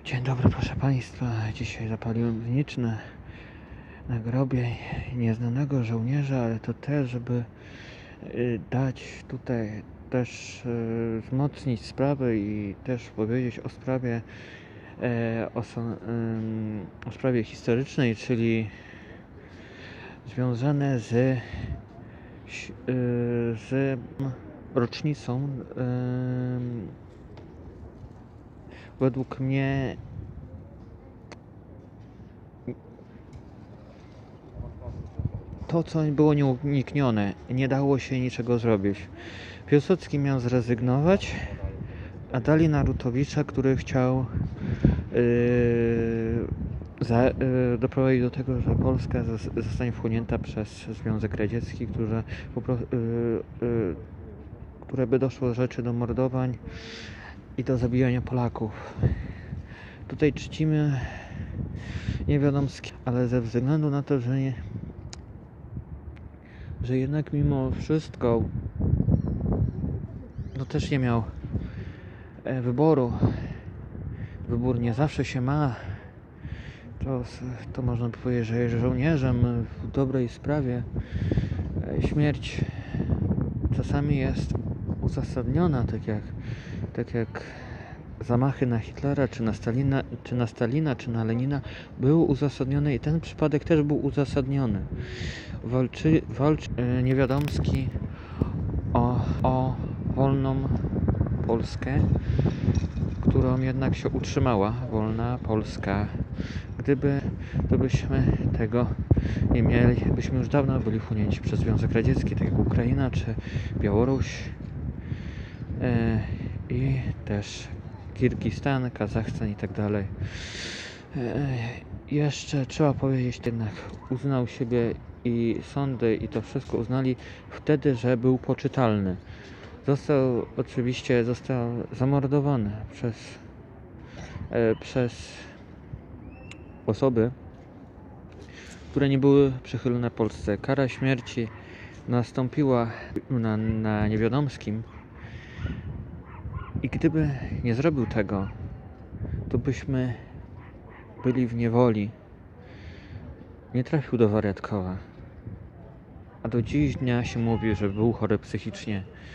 Dzień dobry, proszę Państwa. Dzisiaj zapaliłem zniczne na grobie nieznanego żołnierza, ale to też, żeby y, dać tutaj też y, wzmocnić sprawę i też powiedzieć o sprawie e, o, o sprawie historycznej, czyli związane z, y, z rocznicą według mnie to, co było nieuniknione, nie dało się niczego zrobić. Piłsudski miał zrezygnować, a dali Narutowicza, który chciał yy, za, yy, doprowadzić do tego, że Polska zos- zostanie wchłonięta przez Związek Radziecki, które, yy, yy, które by doszło do rzeczy do mordowań i do zabijania Polaków. Tutaj czcimy niewiadomski, ale ze względu na to, że nie, że jednak mimo wszystko no też nie miał e, wyboru. Wybór nie zawsze się ma. To, to można powiedzieć, że żołnierzem w dobrej sprawie. E, Śmierć czasami jest uzasadniona, tak jak, tak jak zamachy na Hitlera, czy na, Stalina, czy na Stalina, czy na Lenina były uzasadnione i ten przypadek też był uzasadniony. Walczy, walczy e, Niewiadomski o, o wolną Polskę, którą jednak się utrzymała, wolna Polska. Gdyby, to byśmy tego nie mieli, byśmy już dawno byli wchłonięci przez Związek Radziecki, tak jak Ukraina czy Białoruś i też Kirgistan, Kazachstan i tak dalej. E, Jeszcze trzeba powiedzieć, jednak uznał siebie i sądy i to wszystko uznali wtedy, że był poczytalny. Został oczywiście został zamordowany przez, e, przez osoby, które nie były przychylne Polsce. Kara śmierci nastąpiła na, na Niewiadomskim i gdyby nie zrobił tego, to byśmy byli w niewoli. Nie trafił do wariatkowa. A do dziś dnia się mówi, że był chory psychicznie.